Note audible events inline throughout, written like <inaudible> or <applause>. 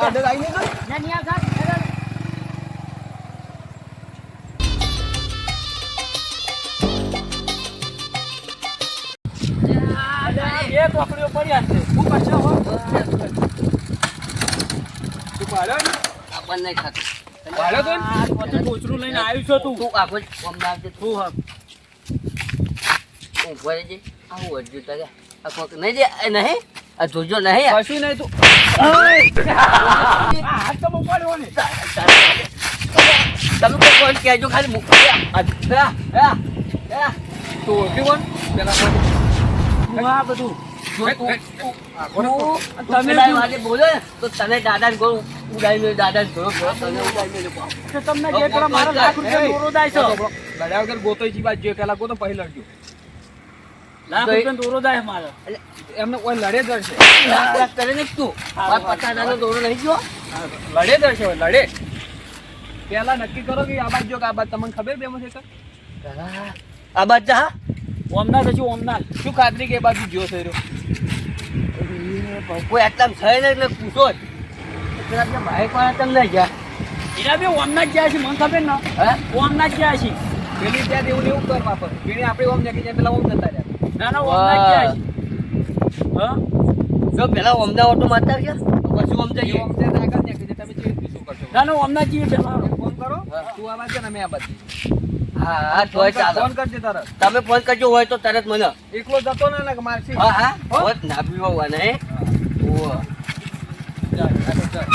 અંદર આવી પડ્યા છે. હું પાછો હો? તું પાડો ને આપણ નહીં ખાતું પાડો તો આ પોતે કોચરું લઈને આવ્યું છો તું. તું હા હું ભરે જે આવું અડજુ તગે આ કોક નહીં? આ જોજો નહીં. કશું નહીં તું. હાથ તો ઉપાડ્યો ને. તમે કોઈ કોણ કહેજો ખાલી મૂકી. દે. આ, આ, આ, આ. તું ઓળખી કોણ? પેલા હું આ બધું. તું-. તું-? તું- તું તો તમને જે પેલા મારા લાખ રૂપિયા દોરો દાય છે ગોતો પહેલા લડજો લાખ રૂપિયા દોરો દાય મારે. એમને કોઈ લડે છે લાખ કરે ને તું. પચાસ દોરો નહીં ગયો. લડે હવે, લડે. પેલા નક્કી કરો કે આ બાજુ જો કે આ બાજુ તમને ખબર બે માંથી એક? આ બાદ જા ઓમનાથ હજુ ઓમનાથ શું ખાતરી કે બાજુ જો થઈ રહ્યો? કોઈ આટલા થાય ને એટલે પૂછો જ. વાળા તમે લઈ ગયા. એના બે ઓમનાથ ગયા છે મને ખબર ને. ઓમનાથ ગયા છે. પેલી ત્યાં દેવું એવું કર પાપડ પેલી આપણે ઓમ નાખી જાય પેલા ઓમ જતા જ પેલા ઓમદા ઓટો મારતા છે પછી ઓમ જઈએ ઓમ આગળ તમે શું કરશો ના ના ઓમના જઈએ પેલા ફોન કરો. તું આ બાજુ ને અમે આ બાજુ હા હા ચાલો ફોન કરજે તરત તમે ફોન કરજો હોય તો તરત મને એકલો જતો ને ને મારસી હા હા? હોત ના પીવો ને ઓહ. ચાલ, ચાલ.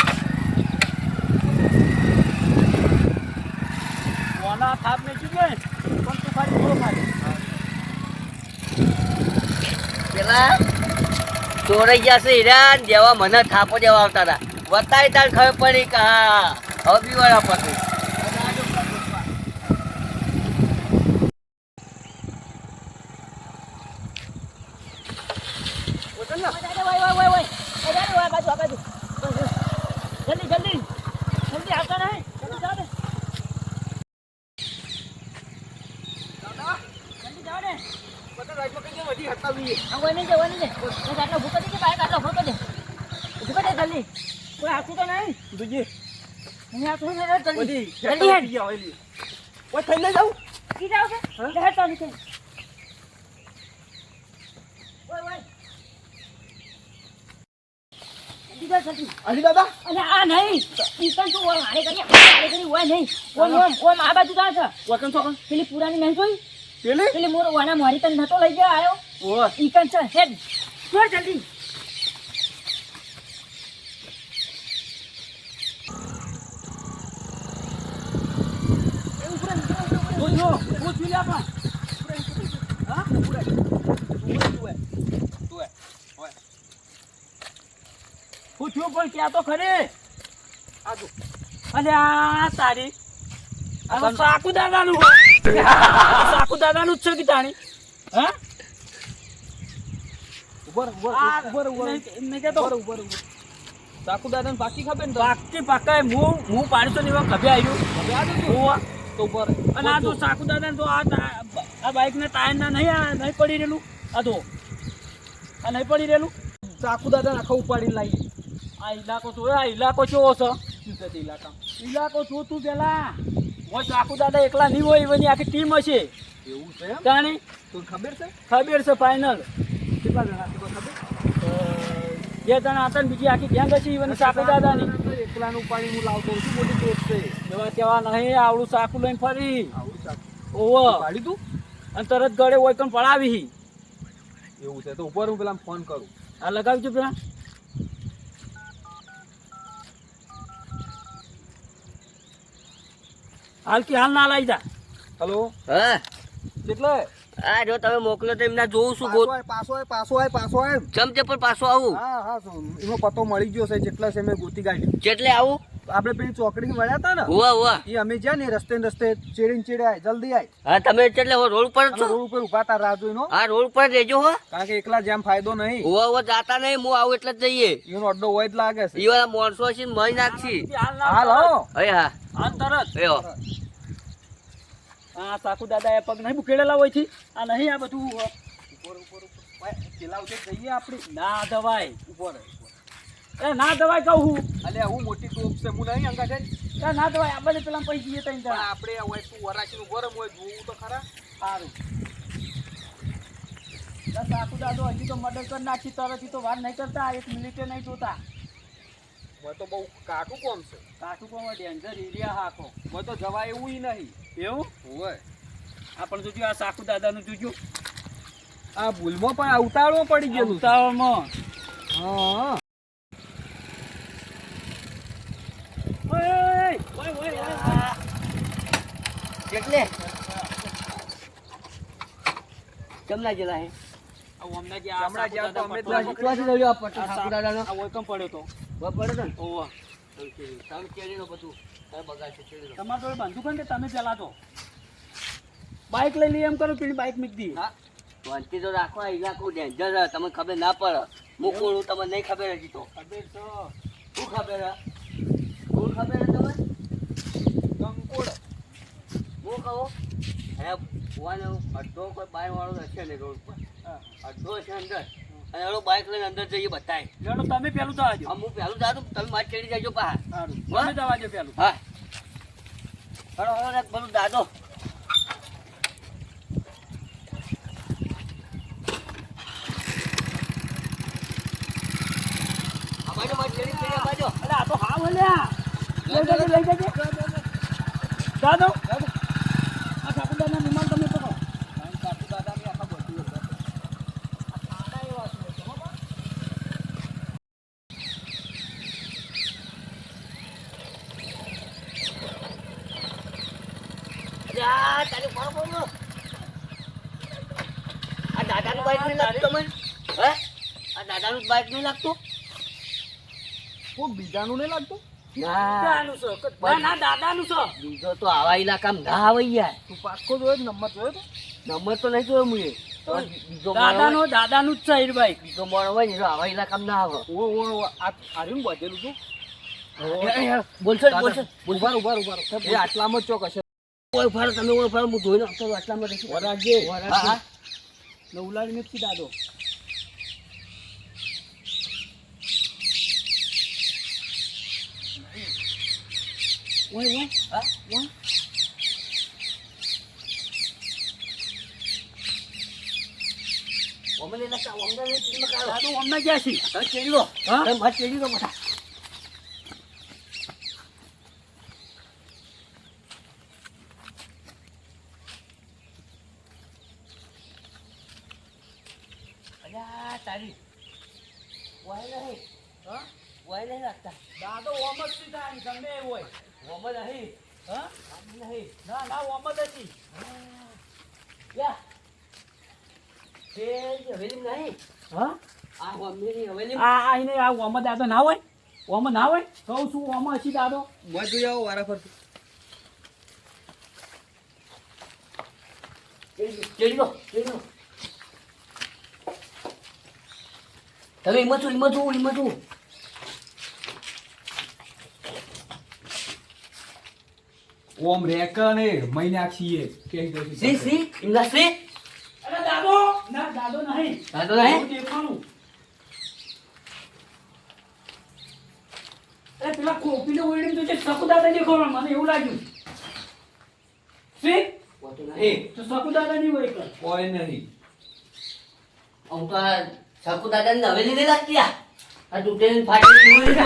ઓના થાપ ને ચૂકે પણ તું ખાલી થોડો ખાલી પેલા ચોરાઈ છે હીરા દેવા મને થાપો દેવા આવતા હતા. બતાવી તાર ખબર પડી કે હા હવે બીવાળા પછી જલ્દી જલ્દી જલ્દી આવતા નહીં જલ્દી જાઓ ને જલ્દી જાઓ ને બધા રાઈટમાં કઈ જાય, વધી હટાવીએ. આ વહી નહીં જાય, વહી નહીં. બસ આટલો ભૂકો દેજે, બાઈક આટલો ભૂકો દે. ભૂકો દે જલ્દી. કોઈ હાથું તો નહીં દુજી અહીં આટલું નહીં જલ્દી. જલ્દી હેડ. ગયા હોય લી. ઓય થઈ લઈ જાઉં ઈ જાઓ કે? લે હેડ તો નીચે. ઓય, ઓય. અલી દાદા અલે આ નહીં. ઈ પણ તું ઓય કરી, મારે કરી ઓય નહીં. ઓમ, ઓમ, ઓમ આ બાજુ જાઓ છો. વકન તો પેલી પુરાણી નહીં જોઈ? પેલી પેલી મોર ઓના મોરી તને નતો લઈ ગયો આયો. ઓહ ઈ કન હેડ. જલ્દી. જો જો હું છું લે આપા હા? હું પણ ક્યાં તો ખરે. આ તારી સાકુ દાદાનું <laughs> સાકુ દાદાનું જ છે કે તાણી હા? નહીં- નહીં કહેતો. ઉભર, ઉભર, ઉભર. દાદાને પાકી ખબર ને તો? પાકી હું હું પાણીસો ની વાત ખભે આવ્યું આ તો ઉભર. અને આ તો સાકુ દાદા તો આ આ બાઈક ને ટાયર ના નહીં આ નહીં પડી રહેલું. આ તો આ નહીં પડી રહેલું. ચાકુ દાદાને આખો ઉપાડી લાવીએ. આ ઇલાકો તો આ ઇલાકો ચો છે શું છે તે ઇલાકો જો તું પેલા. હોય સાકુ દાદા એકલા નહીં હોય એની આખી ટીમ હશે. એવું છે જાણી? તું ખબર છે? ખબર છે ફાઇનલ કેટલા જણા બે જણા હતા ને બીજી આખી ગેંગ હશે ઈવન સાકુ દાદાની. એકલાનું પાણી હું લાવતો છું, મોટી ટોપ છે. એવા કેવા નહીં આવડું સાકુ લઈને ફરી. ઓવો પાડી તું? અને તરત ગળે હોય પણ પડાવી. એવું છે તો ઉપર હું પેલા ફોન કરું. આ લગાવજો પેલા. હાલ કે હાલ ના લાવી જા હલો હા. કેટલે? આ જો તમે મોકલો તો એમના જોઉં છું આય, પાછો આય, પાછો આય, પાછો આય. ચમચે પણ પાછો આવું. હા હા એનો પતો મળી ગયો છે જેટલા છે મેં ગોતી કાઢી. જેટલે આવું. આપણે પેલી ચોકડી મળ્યા હતા ને? હોવા હોવા. એ અમે જ્યાં ને રસ્તે રસ્તે ચેડીને ચેડે આય જલ્દી આય. હા તમે એટલે રોડ પર છો. રોડ ઉપર ઊભા તા રાહ જોઈનો હા રોડ પર રહેજો હો. કારણ કે એકલા જેમ ફાયદો નહીં. હોવા હોવા જાતા નહીં હું આવું એટલે જ જઈએ. એનો અડ્ડો હોય જ લાગે છે. એવા માણસો છે મરી નાખશી. હાલ હો. હા. હાલ તરત. એવો આ સાકુ દાદા એ પગ નહીં બુકેડેલા હોય છે આ નહીં આ બધું ઉપર ઉપર ઉઠે જઈએ આપણે. ના દવાય. ઉપર એ ના દવાય કહું હું. અલે હું મોટી ટોપ છે હું નહીં અંગા છે ના દવાય. આપણે પેલા પૈસા જઈએ તઈ પણ આપણે હોય તું વરાશી નું ગરમ હોય જોવું તો ખરા. સારું. આ સાકુ દાદો હજી તો મર્ડર કરી નાખી. તરત તો વાર નહીં કરતા. એક મિનિટે નહીં જોતા. મેં તો બહુ કાકું કોમ છે. કાઠું કોમ ડેન્જર એરિયા હાકો. મેં તો જવાય એવું નહીં. એવું? હોય. આ પણ જોજો આ સાકુ દાદાનું જોજો. આ ભૂલમાં પણ આ પડી ગયો. ઉતાવળમાં. હા. ચમના જેલા આ જે આ તો અમે દાદા ઓળખમ પડ્યો તો? ઓવા તમે કેરીનો બધું. તમારા જોડે બંધુ કે તમે પેલા તો? બાઇક લઈ લઈએ એમ કરો પેલી બાઇક મૂકી દી શાંતિ તો રાખો આ ઇલાકો ડેન્જર છે. તમને ખબર ના પડે. મૂકું તમને નહીં ખબર હજી તો. ખબર તો. શું ખબર હે? કોણ ખબર હે તમને? કંકોડ હું કહો? હે ભગવાન અડધો કોઈ બાય વાળો હશે ને રોડ પર. અડધો છે અંદર. એનો બાઇક લઈને અંદર જઈએ બતાય લેડો તમે પેલું જવા દો હું પહેલું જાતું તમે મારી ચડી જજો પા સારું? તમે જવા દો પેલું. હા. હળો હળો બધું દાદો. આ બાજુ મારી ચડી ચડી આ બાજુ અરે આ તો હા બોલ્યા લઈ જજો લઈ જજો દાદો આ સાકુદાના વિમાન તમે પકડો સાકુદાદાની આખા બધી અંદર. જા, તારી ઊભા રહો, આ દાદાનું નહીં લાગતું તમને હે? આ દાદાનું બાઈક નહીં લાગતું? કોઈ બીજાનું નહીં લાગતું? ના દાદાનું છે? ના ના દાદાનું છે. બીજો તો આવા ઇલાકામાં ના આવે યાર તું પાક્કો જોયો જ નંબર જોયો તો? નંબર તો નહીં જોયો મુએ. બીજો માણસ દાદાનો દાદાનું જ છે ભાઈ બીજો માણસ હોય ને આવા ઇલાકામાં ના આવે. ઓ ઓ આ આર્યું બધેલું તું બોલશો બોલશો ઊભા રહો, ઊભા રહો, ઊભા રહો. એ આટલામાં ચોક હશે. ઓય ફાળો તમે ઓય ફાળો હું ધોઈને રહું, આટલામાં રહીશું. વરાગજે. હા. ને ઉલાડી નથી દાદો ઓય ઓય હા? ઓય ઓમે લઈ નાખતા, ઓમે લઈ ચીડીમાં કાઢો. દાદો હમણાં ગયા છે ચીડી લો. હા? મારી ચીડી લો બધા. તારી. વાય નહીં. હા? વાય નહીં લાગતા. દાદો ઓમ જ સીધા ગમે એવું હોય ઓમે નહીં. હા નહીં. ના ના ઓમ જ હતી યા. તે જે હવેલીમાં નહીં. હા આ ઓમેની હવેલીમાં આ આ એને આ ઓમ દાદો ના હોય ઓમ ના હોય કહું છું ઓમ હશે દાદો મત જોઈ આવો વારા ફરતી ચડી લો. તમે હિંમત છો, હિંમત છો, હિંમત છો. ઓમ રેકા ને મહિના એ કે. સી, સી, સી. અરે દાદો ના દાદો નહીં દાદો નહીં? દેખાણું. અરે પેલા કોપીને ઓરડીને છે સકુદાદા દેખાણો, મને એવું લાગ્યું સી. તો સકુદાદા નહીં હોય કઈ. કોઈ નહીં આમ તો દાદા સાકુદાદાની હવેલી નહીં લાગતી આ. તૂટેલી ફાટેલી હોય ને.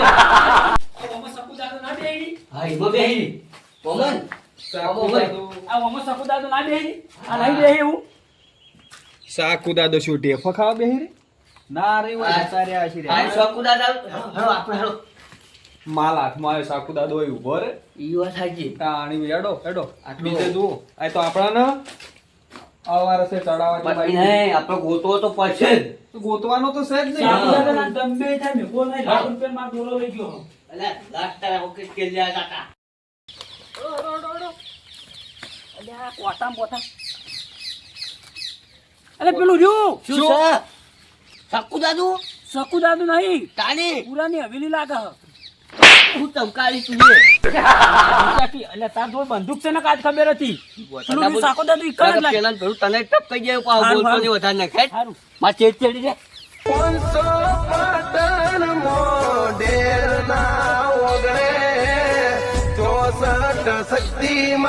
ઓમાં ના બેહી? હા, એમાં બેહી. સાકુદાદો આ ઓમાં સકુદાદો ના બેહી? આ નહીં બેહી એવું? સાકુદાદો શું ટેફો ખાવા બેહી રે ના રે આ- આશી આ આપણે હેલો. માલ હાથમાં આવ્યો સાકુદાદો હોય ઊભો રે ઈ વાત સાચી. તાણી હેડો હેડો આટલું. બીજે જુઓ આ તો આપણાને અવારસે ચડાવવા પણ નહીં, આપણે ગોતવો તો પડશે જ. ગોતવાનો તો છે જ નહીં દંભે થાય ને, કોઈ નહીં, લાખ રૂપિયા માં ડોલો લઈ ગયો. એટલે લાસ્ટ તારા ઓકે કે લ્યા કાકા. કોટા. અરે પેલું રહ્યું શું છે? સાકુદાદુ? સકુદાદુ નહીં તાની? પુરાની હવેલી લાગે છે. હું ચમકારી તું એ. તાર જોડે બંદૂક છે ને કાંઈ ખબર હતી. પેલું રહ્યું સાકોદાદુ જ પેલા પેલું તને ટપકાઈ જાય બોલતો. માં ચેડ ચડી મોડેર ના ઓગણે ચોસઠ શક્તિમાં